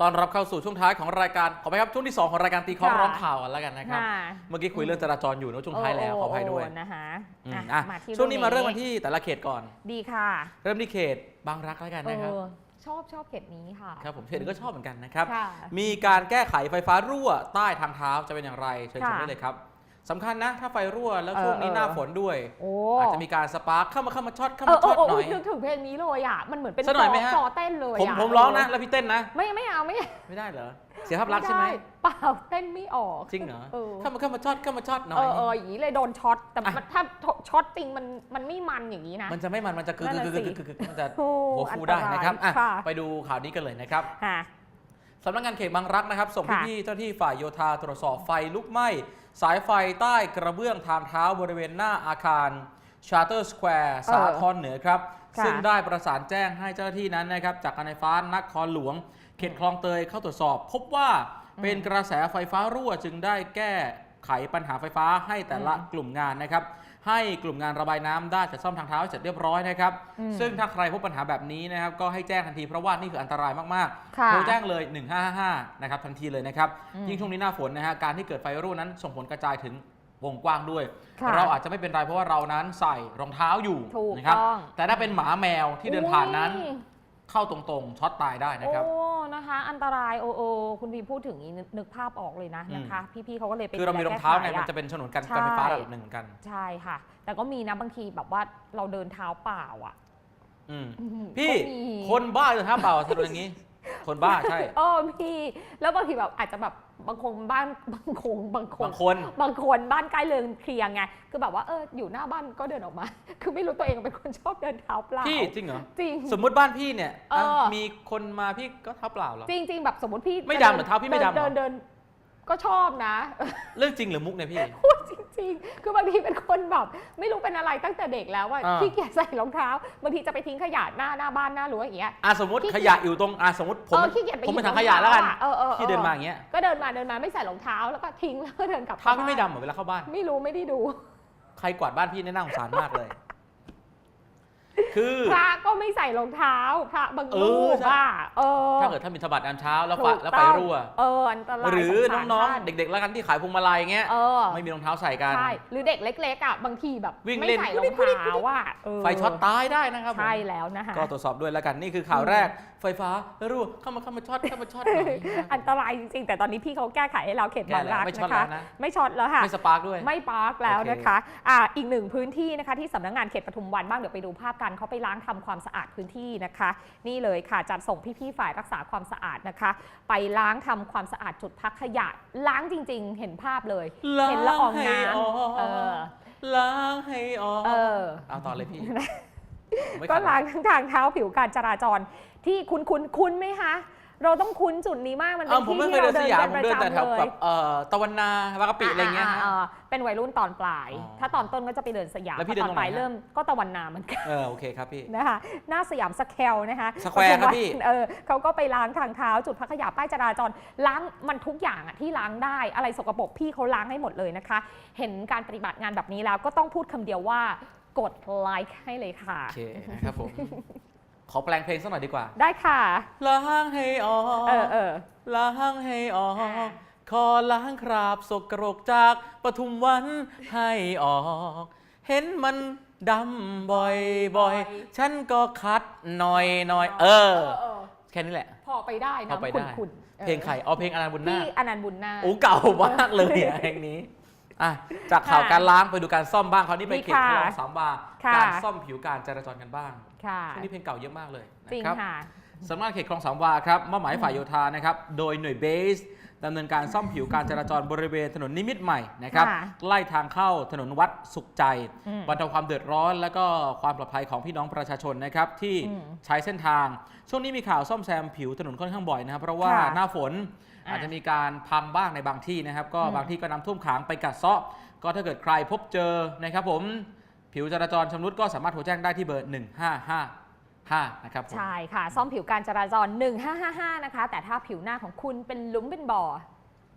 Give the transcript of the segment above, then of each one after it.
ตอนรับเข้าสู่ช่วงท้ายของรายการขอไปครับช่วงที่ 2 ของรายการตีคล้องค่ะร้องข่าวกันแล้วกันนะครับค่ะเมื่อกี้คุยเรื่องจราจรอยู่เนอะช่วงท้ายแล้วขออภัยด้วยโนะคะอืมอะอะมาที่ช่วงนี้มาเริ่มกันที่แต่ละเขตก่อน ดีค่ะ เริ่มที่เขตบางรักแล้วกันนะครับเออชอบชอบเขตนี้ค่ะครับผมเขตอื่นก็ชอบเหมือนกันนะครับค่ะมีการแก้ไขไฟฟ้ารั่วใต้ทางเท้าจะเป็นอย่างไรเชิญชมค่ะได้เลยครับ สำคัญนะ ถ้าไฟรั่วแล้วเออช่วงนี้เออหน้าฝนด้วย โอ้อาจจะมีการสปาร์คเข้ามาเข้ามาช็อตเข้าเอมาอเอช็ออตเออหน่อย นึกถึงเพลงนี้เลยอะ มันเหมือนเป็นสักหน่อยไหมฮะจอเต้นเลยผมอะผมร้องนะ แล้วพี่เต้นนะ ไม่ไม่เอาไม่ไม่ได้เหรอ เสียภาพลักษณ์ใช่ไหม ด้เปล่าเต้นไม่ออกจริงเหรอ เออเข้ามาเข้ามาช็อตเข้ามาช็อตหน่อเอย อเอออย่างนี้เลยโดนช็อตแต่อะมันถ้าช็อตจริงมันมันไม่มันอย่างนี้นะ มันจะไม่มันมันจะกึกนั่นกึน่ะกกึกสิกึกกึกกึกมันจะโอ้หัวอัฟูนตได้รายนะครับอะค่ะไปดูข่าวนี้กันเลยนะครับค่ะสำนักงานเขตบางรักนะครับ ส่งค่ะพี่ๆเจ้าหน้าที่ฝ่ายโยธาตรวจสอบไฟลุกไหม้สายไฟใต้กระเบื้องทางเท้าบริเวณหน้าอาคารชาร์เตอร์สแควร์สาทรเหนือครับค่ะซึ่งได้ประสานแจ้งให้เจ้าหน้าที่นั้นนะครับ จากการไฟฟ้านครหลวง เขตคลองเตยเข้าตรวจสอบ พบว่าเป็นกระแสไฟฟ้ารั่วจึงได้แก้ไขปัญหาไฟฟ้าให้แต่ละอืมกลุ่มงานนะครับ ให้กลุ่มงานระบายน้ำได้จัดซ่อมทางเท้าให้เสร็จเรียบร้อยนะครับอืมซึ่งถ้าใครพบปัญหาแบบนี้นะครับก็ให้แจ้งทันทีเพราะว่านี่คืออันตรายมากๆค่ะโทรแจ้งเลย 1555 นะครับทันทีเลยนะครับอืมยิ่งช่วงนี้หน้าฝนนะฮะการที่เกิดไฟรั่วนั้นส่งผลกระจายถึงวงกว้างด้วยค่ะเราอาจจะไม่เป็นไรเพราะว่าเรานั้นใส่รองเท้าอยู่ถูกนะครับต้องแต่ถ้าเป็นหมาแมวที่เดินผ่านนั้นอุ้ย เข้าตรงๆช็อตตายได้นะครับ โอ้ นะคะ อันตรายโอโอคุณพีพูดถึงนี้นึกนึกภาพออกเลยนะอืม นะคะ พี่ๆเขาก็เลยไปคือเรามีรองเท้าไงแก้มันขจะเป็นฉนวนกันใช่การไฟฟ้าระดับหนึ่งเหมือนกัน ใช่ค่ะ แต่ก็มีนะบางทีแบบว่าเราเดินเท้าเปล่าอะอืมอืมพี่ก็มีคนบ้าเดินเท้าเปล่าทำอย่างนี้ คนบ้าใช่ เออพี่ แล้วบางทีแบบอาจจะแบบ บางคนบ้านบางคงบางคนบางคนบางคนบ้านใกล้เรือนเคลียร์ไงคือแบบว่าเอออยู่หน้าบ้านก็เดินออกมา คือไม่รู้ตัวเองเป็นคนชอบเดินเท้าเปล่าพี่จริงเหรอจริง สมมุติบ้านพี่เนี่ยเอออะมีคนมาพี่ก็เท้าเปล่าเหรอจริงๆแบบสมมติพี่ไม่จะดำเหรอเท้าพี่ไม่ดำเหรอ เดินเดินก็ชอบนะ เรื่องจริงหรือมุกเนี่ยพี่ พูดจริง ๆคือบางทีเป็นคนแบบ ไม่รู้เป็นอะไรตั้งแต่เด็กแล้วว่าอ่า ขี้เกียจใส่รองเท้า บางทีจะไปทิ้งขยะหน้าหน้าบ้านหน้ารั้วอย่างเงี้ย อะสมมติขี้ขเกียจยะอยู่ตรงอะสมมติผมเออขี้เกียจไปผมเป็นหยิถับงขยะแล้วกันรองเท้าอะเออเออเออพี่เดินมาอย่างเงี้ยก็เดินมาเดินมาไม่ใส่รองเท้าแล้วก็ทิ้งแล้วก็เดินกลับเท้าพี่ไม่บ้ดำเหรอเวลาเข้าบ้าน ไม่รู้ไม่ได้ดู ใครกวาดบ้านพี่เนี่ยน่าสงสารมากเลย คือ พระก็ไม่ใส่รองเท้า พระบางเอรูอปใช่ว่าเออถ้าเกิดท่านบิณฑบาตยามเช้าแล้วไฟถูกแล้วไฟต้องรั่ว เอออันตรายหรือสงสารน้องท่าๆ เด็กๆแล้วกันที่ขายพวงมาลัยเงี้ยเออไม่มีรองเท้าใส่กัน ใช่หรือเด็กเล็กๆอะบางทีแบบวิ่งไม่เล่น ใส่รองเท้าว่าไฟช็อตตายได้นะครับผมใช่แล้วนะคะ ก็ตรวจสอบด้วยแล้วกันนี่คือข่าวแรก ไฟฟ้ารั่วเข้ามาเข้ามาช็อตเข้ามาช็อตหน่อยนะครับอันตรายจริงๆ แต่ตอนนี้พี่เขาแก้ไขให้เราเขตแก้บางแล้วรักไม่ช็อตนะคะแล้วนะไม่ช็อตแล้วค่ะ ไม่สปาร์กด้วย ไม่ปาร์กแล้วโอเคนะคะอ่าอีกหนึ่งพื้นที่นะคะที่สำนักงานเขตปทุมวันบ้างเดี๋ยวไปดูภาพกันเขาไปล้างทำความสะอาดพื้นที่นะคะ นี่เลยค่ะจัดส่งพี่ๆฝ่ายรักษาความสะอาดนะคะ ไปล้างทำความสะอาดจุดพักขยะ ล้างจริง ๆ เห็นภาพเลย เห็นละอองน้ให้ออกำเออล้างให้ออกเออเอาต่อเลยพี่ไม่ก็ขัดล้างทั้งทางเท้าผิวการจราจรที่คุ้นคุ้นๆคุ้นไหมคะ เราต้องคุ้นจุดนี้มากมันเอเป็อนผมที่ไม่เคที่ยเราเดินสเดินยามกันผมประเดินแต่จำแถวเลแบยบเอ่อตะวันนาบางกะปิอะไรเงี้ยฮะาๆเป็นวัยรุ่นตอนปลายอ๋อถ้าตอนต้นก็จะไปเดินสยามแล้วพี่พอตอนเดินตรงไหนปลายฮะเริ่มก็ตะวันนาเหมือนกันเออโอเคครับพี่นะคะหน้าสยามสแควร์นะคะสแควร์ครับปทุมวันพี่เออเขาก็ไปล้างทางเท้าจุดพักขยะป้ายจราจรล้างมันทุกอย่างอะที่ล้างได้อะไรสกปรกพี่เขาล้างให้หมดเลยนะคะ เห็นการปฏิบัติงานแบบนี้แล้วก็ต้องพูดคำเดียวว่ากดไลค์ให้เลยค่ะโอเคนะครับผม ขอแปลงเพลงสักหน่อยดีกว่าได้ค่ะล้างให้ออกเออเออ ล้างให้ออก อ่า ขอล้างคราบสกรกจากปทุมวันให้ออก เห็นมันดำบ่อยบ่อยๆฉันก็คัดหน่อยหน่อยเออ เออ แค่นี้แหละ พอไปได้พนะอไปคุณได้ คุณเพลงใครอ๋อเพลงอนันต์บุญนาพี่คอนันต์บุญนาคโอ้เก่ามากเลยอะเพลงนี้ อะจากข่าวค่ะการล้างไปดูการซ่อมบ้างคราวนี้ไปดีเขตค่ะคลองสามวาค่ะการซ่อมผิวการจราจรกันบ้างค่ะช่วงนี้เพลงเก่าเยอะมากเลยจริงนะครับค่ะสำนักงานเขตคลองสามวาครับมอบหมายให้ฝ่ายโยธานะครับ โดยหน่วยเบส ดำเนินการซ่อมผิวการจราจรบริเวณถนนนิมิตรใหม่นะครับค่ะใกล้ทางเข้าถนนวัดสุขใจอืมบรรเทาความเดือดร้อน และก็ความปลอดภัยของพี่น้องประชาชนนะครับที่อืมใช้เส้นทาง ช่วงนี้มีข่าวซ่อมแซมผิวถนนค่อนข้างบ่อยนะครับเพราะว่าค่ะหน้าฝนอะอาจจะมีการพังบ้างในบางที่นะครับ ก็อืม บางที่ก็น้ำท่วมขังไปกัดเซาะก็ถ้าเกิดใครพบเจอนะครับผมผิวจราจรชำรุดก็สามารถโทรแจ้งได้ที่เบอร์ 1555นะครับผมใช่ค่ะ ซ่อมผิวการจราจร 1555 นะคะ แต่ถ้าผิวหน้าของคุณเป็นหลุมเป็นบ่อ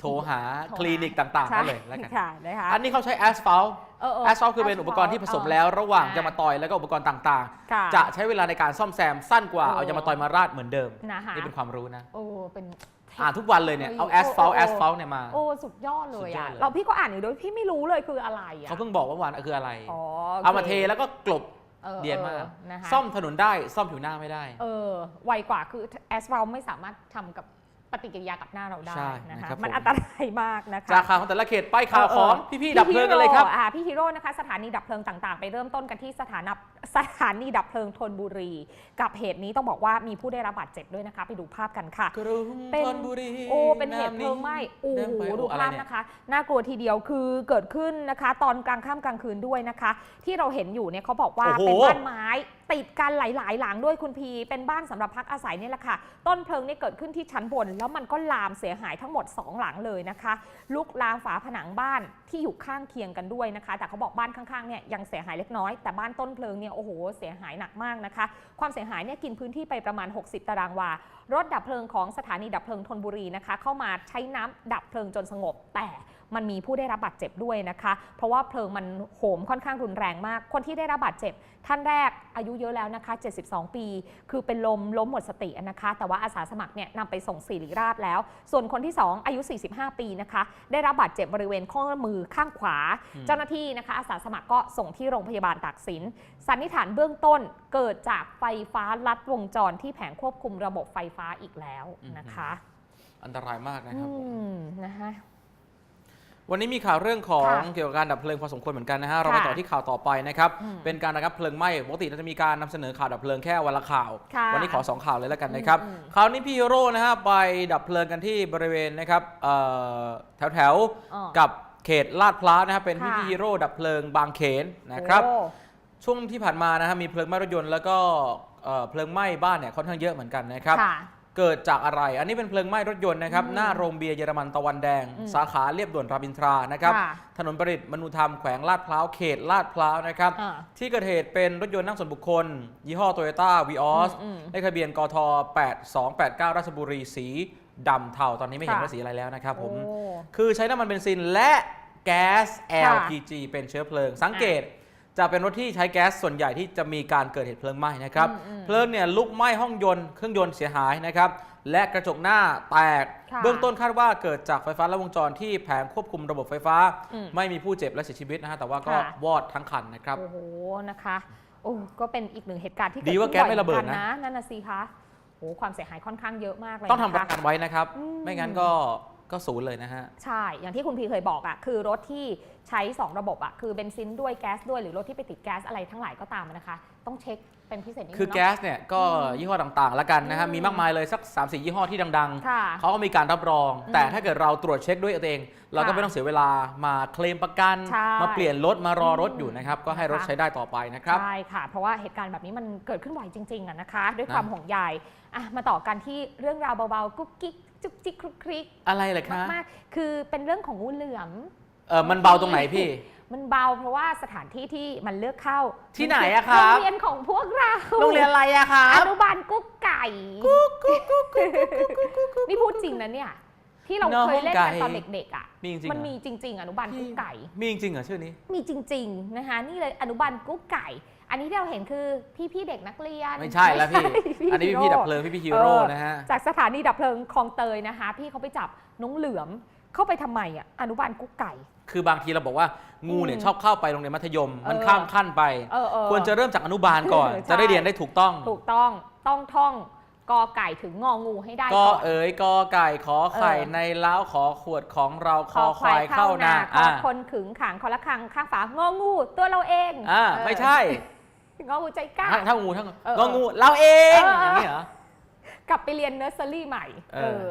โทรหาโทรหา คลินิกต่างๆใช่ได้เลยแล้วกัน ค่ะนะคะ อันนี้เขาใช้แอสฟัลต์เออเออแอสฟัลต์คือเป็นอุปกรณ์ที่ผสมแล้วระหว่างยางมะตอยแล้วก็อุปกรณ์ต่างค่ะๆจะใช้เวลาในการซ่อมแซมสั้นกว่าเออเอายางมะตอยมาราดเหมือนเดิม นะคะนี่เป็นความรู้นะ โอ้เป็นเทคอ่านทุกวันเลยเนี่ย เอาเออแอสฟัลต์เออแอเออสฟัลต์เนี่ยมา โอ้ สุดยอดเลยสุดยออะดเลย เราพี่ก็อ่านอยู่ด้วยพี่ไม่รู้เลยคืออะไรอะเขาเพิ่งบอกว่าเมื่อวานคืออะไร อ๋อเอามาเทแล้วก็กลบออ เดียนมากออนะคะซ่อมถนนได้ซ่อมผิวหน้าไม่ได้ เออไวกว่าคือแอสฟัลไม่สามารถทำกับ ปฏิกิริยากับหน้าเราได้ใช่นะนะคะครับมันผม อันตรายมากนะคะจากข่าวของแต่ละเขตไปข่าวของพี่ๆดับเพลิงกันเลยครับพี่ฮีโอ่าพี่ฮีโร่นะคะสถานีดับเพลิงต่างๆ ไปเริ่มต้นกันที่สถานะสถานีดับเพลิงธนบุรี กับเหตุนี้ต้องบอกว่ามีผู้ได้รับบาดเจ็บด้วยนะคะ ไปดูภาพกันค่ะ กรุงเป็นธนบุรีโอ้เป็นเหตุเพลิงไหม้โอ้เดินโหไปดูอะไรภาพเนี่ยนะคะ น่ากลัวทีเดียวคือเกิดขึ้นนะคะ ตอนกลางค่ำกลางคืนด้วยนะคะ ที่เราเห็นอยู่เนี่ยเขาบอกว่าโอ้โหเป็นบ้านไม้ ติดกันหลาย ๆ หลังด้วยคุณพี เป็นบ้านสำหรับพักอาศัยเนี่ยแหละค่ะ ต้นเพลิงเนี่ยเกิดขึ้นที่ชั้นบนแล้วมันก็ลามเสียหายทั้งหมด 2 หลังเลยนะคะ ลุกลามฝาผนังบ้านที่อยู่ข้างเคียงกันด้วยนะคะ แต่เขาบอกบ้านข้างๆเนี่ยยังเสียหายเล็กน้อย แต่บ้านต้นเพลิงเนี่ยโอ้โหเสียหายหนักมากนะคะ ความเสียหายเนี่ยกินพื้นที่ไปประมาณ 60 ตารางวา รถดับเพลิงของสถานีดับเพลิงธนบุรีนะคะ เข้ามาใช้น้ำดับเพลิงจนสงบ แต่มันมีผู้ได้รับบาดเจ็บด้วยนะคะ เพราะว่าเพลิงมันโหมค่อนข้างรุนแรงมาก คนที่ได้รับบาดเจ็บ ท่านแรกอายุเยอะแล้วนะคะ 72 ปี คือเป็นลมล้มหมดสตินะคะ แต่ว่าอาสาสมัครเนี่ยนำไปส่งศิริราชแล้ว ส่วนคนที่ 2 อายุ 45 ปีนะคะ ได้รับบาดเจ็บบริเวณข้อมือข้างขวาอืมเจ้าหน้าที่นะคะอาสาสมัครก็ส่งที่โรงพยาบาลตากสิน สันนิษฐานเบื้องต้นเกิดจากไฟฟ้าลัดวงจรที่แผงควบคุมระบบไฟฟ้าอีกแล้วนะคะ อันตรายมากนะครับผมอืมนะคะ วันนี้มีข่าวเรื่องของค่ะเกี่ยวกับการดับเพลิงพอสมควรเหมือนกันนะฮะ เราค่ะมาต่อที่ข่าวต่อไปนะครับ อืมเป็นการระงับเพลิงไหม้ปกติเราจะมีการนำเสนอข่าวดับเพลิงแค่วันละข่าว ค่ะวันนี้ขอสองข่าวเลยแล้วกันนะครับอืมคราวนี้พี่ฮีโร่นะฮะไปดับเพลิงกันที่บริเวณนะครับแถวแถวๆอ๋อกับเขตลาดพร้าวนะครับเป็นพี่ค่ะพี่ฮีโร่ดับเพลิงบางเขนนะครับ โอ้ ช่วงที่ผ่านมานะฮะมีเพลิงไหม้รถยนต์แล้วก็เอ่อเพลิงไหม้บ้านเนี่ยค่อนข้างเยอะเหมือนกันนะครับ ค่ะ เกิดจากอะไร อันนี้เป็นเพลิงไหม้รถยนต์นะครับอืมหน้าโรงเบียร์เยอรมันตะวันแดงอืมสาขาเรียบด่วนรามอินทรานะครับ ค่ะถนนประดิษฐ์มนุธรรมแขวงลาดพร้าวเขตลาดพร้าวนะครับ อ่าที่เกิดเหตุเป็นรถยนต์นั่งส่วนบุคคล ยี่ห้อโตโยต้าวีออสอืมเลขทะเบียนกท 8289 ราชบุรีสีดำเทาตอนนี้ไม่เห็นค่ะ ว่าสีอะไรแล้วนะครับผม โอ้ คือใช้น้ำมันเบนซินและแก๊ส ค่ะ LPG เป็นเชื้อเพลิง สังเกต จะเป็นรถที่ใช้แก๊สส่วนใหญ่ที่จะมีการเกิดเหตุเพลิงไหม้นะครับอืมอืมเพลิงเนี่ยลุกไหม้ห้องยนต์เครื่องยนต์เสียหายนะครับ และกระจกหน้าแตกค่ะเบื้องต้นคาดว่าเกิดจากไฟฟ้าลัดวงจรที่แผงควบคุมระบบไฟฟ้าอืมไม่มีผู้เจ็บและเสียชีวิตนะฮะแต่ว่าก็ค่ะวอดทั้งคันนะครับโอ้โหนะคะโอ้ก็เป็นอีกหนึ่งเหตุการณ์ที่ดีว่าขึ้นแก๊สไม่ระเบิดอยหมือนะกันั่นน่ะสิคะโอ้ความเสียหายค่อนข้างเยอะมากเลยต้องทำประนะคะกันไว้นะครับอืมไม่งั้นก็ ก็ศูนย์เลยนะฮะ ใช่ อย่างที่คุณพีเคยบอกอะคือรถที่ใช้ 2 ระบบอะคือเบนซินด้วยแก๊สด้วยหรือรถที่ไปติดแก๊สอะไรทั้งหลายก็ตามนะคะ ต้องเช็คเป็นพิเศษนิดนึงคือเนาะ แก๊สเนี่ยก็อืมยี่ห้อต่างๆ แล้วกันนะฮะ อืมมีมากมายเลยสัก 3 4 ยี่ห้อที่ดังค่ะๆ เขาก็มีการรับรอง อืมแต่ถ้าเกิดเราตรวจเช็คด้วยตัวเอง เราก็ค่ะไม่ต้องเสียเวลามาเคลมประกัน ใช่มาเปลี่ยนรถมารอรถอืมอยู่นะครับ ก็ให้รถนะคะ ใช้ได้ต่อไปนะครับ ใช่ค่ะ เพราะว่าเหตุการณ์แบบนี้มันเกิดขึ้นบ่อยจริงๆอะนะคะ ด้วยนะความห่วงใยอะมาต่อกันที่เรื่องราวเบาๆกุ๊กกิ๊ก จุกจิกคลุกคลิกอะไรเลยคะมากๆคือเป็นเรื่องของงูเหลือมเออมันเบาตรงไหนพี่ มันเบาเพราะว่าสถานที่ที่มันเลือกเข้าที่ไหนอะครับโรงเรียนของพวกเราโรงเรียนอะไรอะครัอบนุบาลกุ๊กไก่กุ๊กกุ๊กกุ๊กกุ๊กนี่พูดจริงนะเนี่ยที่เราน้องเคยเล่นกันไก่ตอนเด็กๆอะมีจริงๆมันเหรอมีจริง ๆ อนุบาลกุ๊กไก่ มีจริงๆเหรอชื่อนี้ มีจริง ๆ นะคะนี่เลยอนุบาลกุ๊กไก่ อันนี้ที่เราเห็นคือพี่ๆเด็กนักเรียนไม่ใช่แล้วพี่ไม่ใช่อันนี้พี่ฮีพี่โร่ดับเพลิงพี่พี่ฮีโร่เออนะฮะ จากสถานีดับเพลิงคลองเตยนะคะ พี่เขาไปจับน้องเหลือมเข้าไปทำไมอะอนุบาลกุ๊กไก่ คือบางทีเราบอกว่างูเนี่ยอืมชอบเข้าไปโรงเรียนมัธยม มันเออข้ามขั้นไปเออเออควรจะเริ่มจากอนุบาลก่อนใช่จะได้เรียนได้ถูกต้อง ถูกต้องต้องท่องกอไก่ถึงงองูให้ได้ก็ก่อนเอ๋ยกอไก่ขอไข่เออในเล้าขอขวดของเราคคออคควายายเข้าเข้านานาคออ่าคนขึงขังคอละคังข้างฝางองูตัวเราเองอ่าเออไม่ใช่ งองูใจกล้า ทั้งทั้งงูทั้งเออก็งูเราเองเอออ อย่างนี้เหรอกลับไปเรียนเนอร์เซอรี่ใหม่ เออ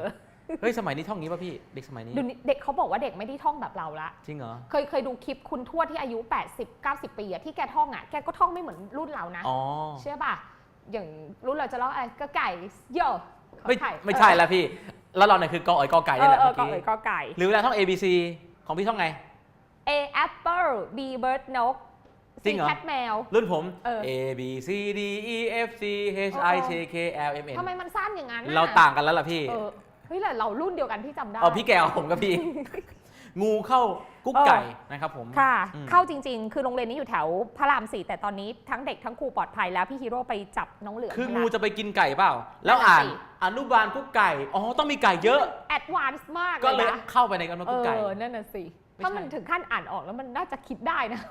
เฮ้ยสมัยนี้ท่องงี้ป่ะพี่เด็กสมัยนี้เดูเด็กเขาบอกว่าเด็กไม่ได้ท่องแบบเราละ จริงเหรอเคยเคยดูคลิปคุณทวดที่อายุ 80 90 ปีอะที่แกท่องอะแกก็ท่องไม่เหมือนรุ่นเรานะ อ๋อเชื่อป่ะ อย่างรุ่นเราจะร้องอะไรก็ไก่โยไม่ขอข่ไม่ใช่แล้วพี่ แล้วเราเนี่ยคือกอเอ๋ยกอไก่เอนี่อแหละเออเมื่อก็กี้เอ๋ยก็ไก่ หรือเวลาท่อง A B C ของพี่ท่องไง A apple B bird นก จริงเหรอ C cat แมว รุ่นผม เออ A B C D E F G H I J K L M N ทำไมมันสั้นอย่างนั้นน่ะเราต่างกันแล้วล่ะพี่ เออเฮ้ยแต่เรารุ่นเดียวกันที่จำได้ เอาพี่แกวผมกับพี่ งูเข้ากุ๊กไก่นะครับผม ค่ะ อืม เข้าจริง ๆ คือโรงเรียนนี้อยู่แถวพระรามสี่แต่ตอนนี้ทั้งเด็กทั้งครูปลอดภัยแล้วพี่ฮีโร่ไปจับน้องเหลือม คือให้งูละจะไปกินไก่เปล่า แล้วอ่านนั่นน่ะสิ อนุบาลกุ๊กไก่ อ๋อ ต้องมีไก่เยอะ แอดวานซ์มากก็เลเลยยนะเข้าไปในอนุบาลเอกุ๊กไก่ อนั่นน่ะสิไม่ ถ้าใช่มันถึงขั้นอ่านออกแล้วมันน่าจะคิดได้นะ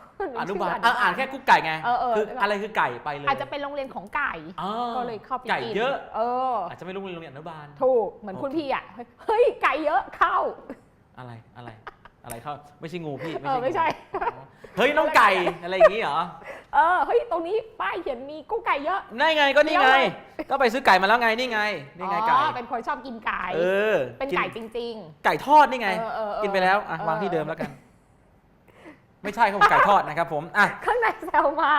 อนุบาลชื่อะอ่านแค่กุ๊กไก่ไงเออเออคืออะไรคือไก่ไปเลย อาจจะเป็นโรงเรียนของไก่อ๋อก็เลยเข้าไปไก่นเยอะเอออาจจะไม่รู้โรงเรียนอนุบาลถูกเหมือนคุณพี่อะเฮ้ยไก่เยอะเข้าอะไรอะไร อะไรเข้าไม่ใช่งูพี่เออไม่ใช่ งูอ๋อเฮ้ยน้องไก่อะไรอย่างงี้เหรอเออเฮ้ยตรงนี้ป้ายเขียนมีกุ้งไก่เยอะ นี่ไงก็นี่ไงเดี๋ยวเลย ก็ไปซื้อไก่มาแล้วไงนี่ไงนี่ไงไก่อ๋อเป็นคนชอบกินไก่ เออเป็นไก่จริงไก่ทอดนี่ไง เออเออเออกินไปแล้วอะเออวางที่เดิมแล้วกัน ไม่ใช่ครับผมไก่ทอดนะครับผมอะๆข้างในแซวมา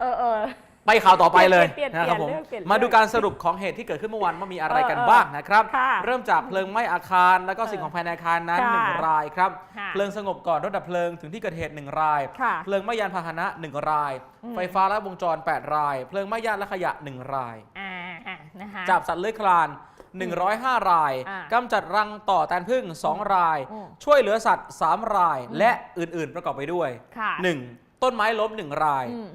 เออเออ ไปข่าวต่อไปเลยเปลี่ยนเปลี่ยนนะครับผมเรื่องเปลี่ยนเรื่องมาดูการสรุปของเหตุที่เกิดขึ้นเมื่อวานว่ามีอะไรกันเออเออบ้างนะครับ ค่ะเริ่มจากเพลิงไหม้อาคาร แล้วก็สิ่งเออของภายในอาคารนั้นค่ะหนึ่งรายครับค่ะเพลิงสงบก่อนรถดับเพลิงถึงที่เกิดเหตุหนึ่งราย ค่ะเพลิงไหม้ยานพาหนะหนึ่งราย อืม ไฟฟ้าและวงจร8ราย เพลิงไหม้ยานและขยะหนึ่งราย อ่าอะนะคะ จับสัตว์เลื้อยคลาน 105 ราย อ่ากำจัดรังต่อแตนพึ่ง 2 ราย อืมช่วยเหลือสัตว์ 3 ราย อืม และอื่นๆ ประกอบไปด้วย ค่ะ 1. ต้นไม้ล้ม 1 ราย อืม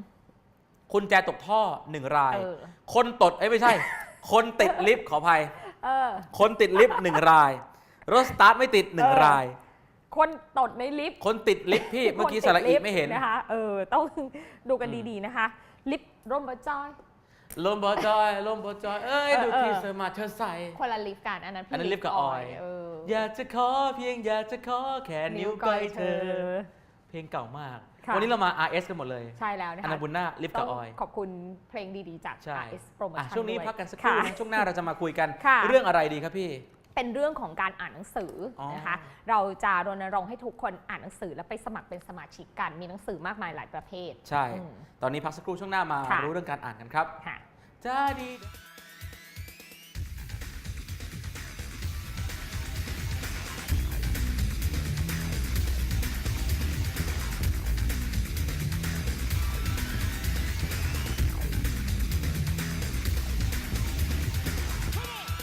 คุณแจตกท่อ1ราย เออ คนตดเอ้ยไม่ใช่ คนติดลิฟต์ขออภัย เออ คนติดลิฟต์หนึ่งราย รถสตาร์ทไม่ติดหนึ่งเออ ราย คนตดในลิฟต์คนติดลิฟต์พี่เมื่อกี้คนสติดระอีลิฟต์ไม่เห็น นะคะเออ ต้องดูกันอืมดีๆนะคะ ลิฟต์ร่มบะจอย ลมบอจอยลมบอจอย เอ้ย เออดูเออที่เธอมาเธอใส่ คนละลิฟต์กันอันนั้นพี่อันนั้นลิฟต์กับออย เอออยากจะขอเพียงอยากจะขอแค่นิ้วก้อยเธอ เพลงเก่ามากค่ะ วันนี้เรามา RS กันหมดเลยใช่แล้วนะอันคะนาบุญนาคลิฟต์กับออยขอบคุณเพลงดีๆจากใช่ RS Promotion อะช่วงนี้ด้วยพักกันสักครู่ค่ะนะช่วงหน้าเราจะมาคุยกันค่ะเรื่องอะไรดีครับพี่เป็นเรื่องของการอ่านหนังสือออนะคะ เราจะรณรงค์ให้ทุกคนอ่านหนังสือและไปสมัครเป็นสมาชิกกัน มีหนังสือมากมายหลายประเภท ใช่อืมตอนนี้พักสักครู่ช่วงหน้ามาค่ะรู้เรื่องการอ่านกันครับค่ะจ้าดี